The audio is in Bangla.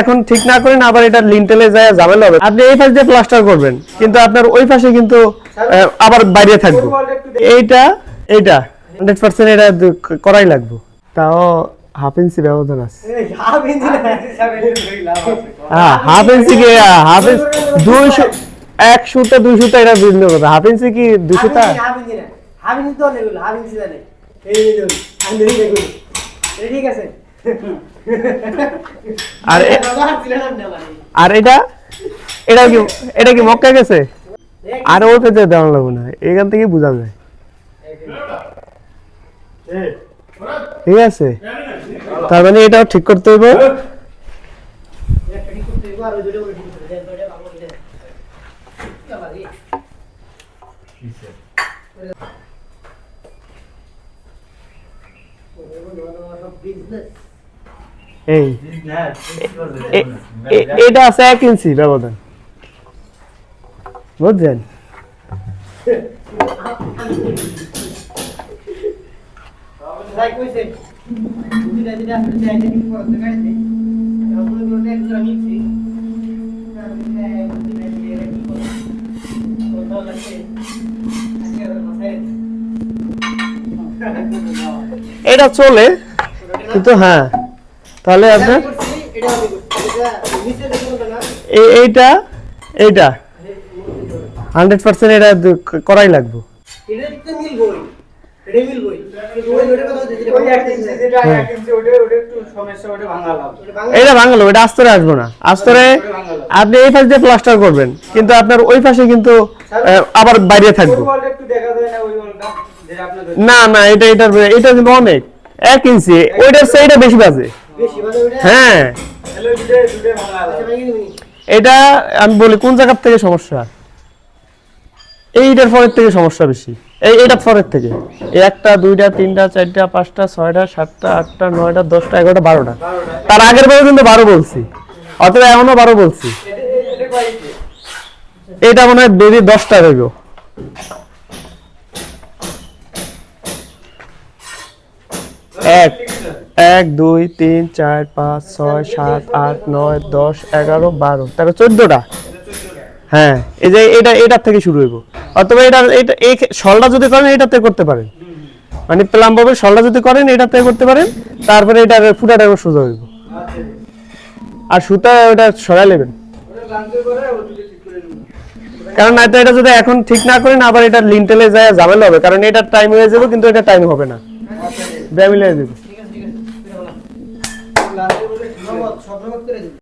এখন ঠিক না করেন আবার এটা লিন্টেলে যায় ঝামেলা হবে। আপনি এই পাশে দিয়ে প্লাস্টার করবেন কিন্তু আপনার ওই পাশে কিন্তু আহ, আবার বাইরে থাকবে। এইটা এইটা হান্ড্রেড পার্সেন্ট এটা করাই লাগবে। তাও হাফ ইঞ্চি ব্যবধান আছে। হ্যাঁ হাফ ইঞ্চি কি হাফ ইঞ্চি দুইশো এক সুতা দুই সুতা এটা ভিন্ন কথা। হাফ ইঞ্চি কি দুই সুতা? ঠিক আছে? আর আর এটা? এটা কি এটা কি মক্কা গেছে? আর ওর পেতে দেওয়া লাগবে না। এখান থেকে বোঝা যায়। ঠিক আছে? তার মানে এটাও ঠিক করতে হবে এই। এটা আছে এক ইঞ্চি ব্যবধান। বুঝছেন? এটা চলে কিন্তু হ্যাঁ। তাহলে আপনার এইটা এইটা। হান্ড্রেড পার্সেন্ট এটা করাই লাগবে। এটা ভাঙলো এটা আস্তরে আসব না। আস্তরে আপনি এই পাশে দিয়ে প্লাস্টার করবেন কিন্তু আপনার ওই পাশে কিন্তু আহ, আবার বাইরে থাকবে। না না এটা এটা এটা কিন্তু অনেক। এক ইঞ্চি ওইটার সেইটা বেশি বাজে। হ্যাঁ। এটা আমি বলি কোন জায়গার থেকে সমস্যা? এইটার পরের থেকে সমস্যা বেশি। এই এইটার পরের থেকে। একটা দুইটা তিনটা চারটা পাঁচটা ছয়টা সাতটা আটটা নয়টা দশটা এগারোটা বারোটা। তার আগের বারে কিন্তু বারো বলছি। অথবা এখনও বারো বলছি। এটা মনে হয় বেবি দশটা রইব এক এক, দুই, তিন, চার, পাঁচ, ছয়, সাত, আট, নয়, দশ, এগারো, বারো, তেরো, চোদ্দটা। হ্যাঁ এই যে এটা এটার থেকে শুরু হইব। অথবা এটা এটা, এই সলটা যদি করেন, এটাতে করতে পারেন। মানে প্লাম ভাবে সলটা যদি করেন, এটাতে করতে পারেন। তারপরে এটা ফুটাটা সোজা হইব। আর সুতা ওটা সরাই নেবেন। কারণ না এটা যদি এখন ঠিক না করেন, আবার এটা লিন্টেলে যায়, ঝামেলা হবে। কারণ এটা টাইম হয়ে যাবে, কিন্তু এটা টাইম হবে না। ব্যামিলে দেবে ঠিক আছে ঠিক আছে